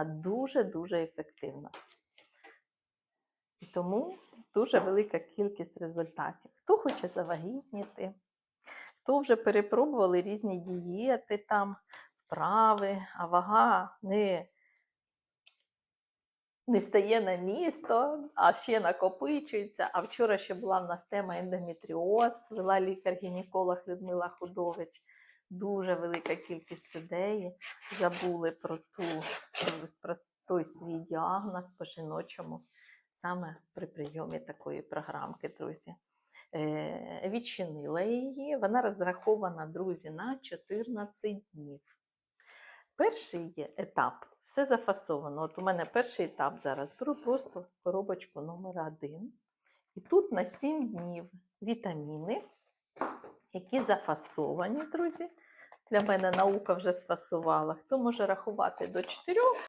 вона дуже-дуже ефективна. І тому дуже велика кількість результатів. Хто хоче завагітніти, хто вже перепробували різні дієти, там, вправи, а вага не, не стає на місто, а ще накопичується. А вчора ще була в нас тема ендометріоз, вела лікар-гінеколог Людмила Худович. Дуже велика кількість людей забули про, ту, про свій діагноз по жіночому саме при прийомі такої програмки, друзі. Е, відчинила її. Вона розрахована, друзі, на 14 днів. Перший етап. Все зафасовано. От у мене перший етап зараз. Беру просто коробочку номер один. І тут на 7 днів вітаміни, які зафасовані, друзі. Для мене наука вже сфасувала. Хто може рахувати до 4,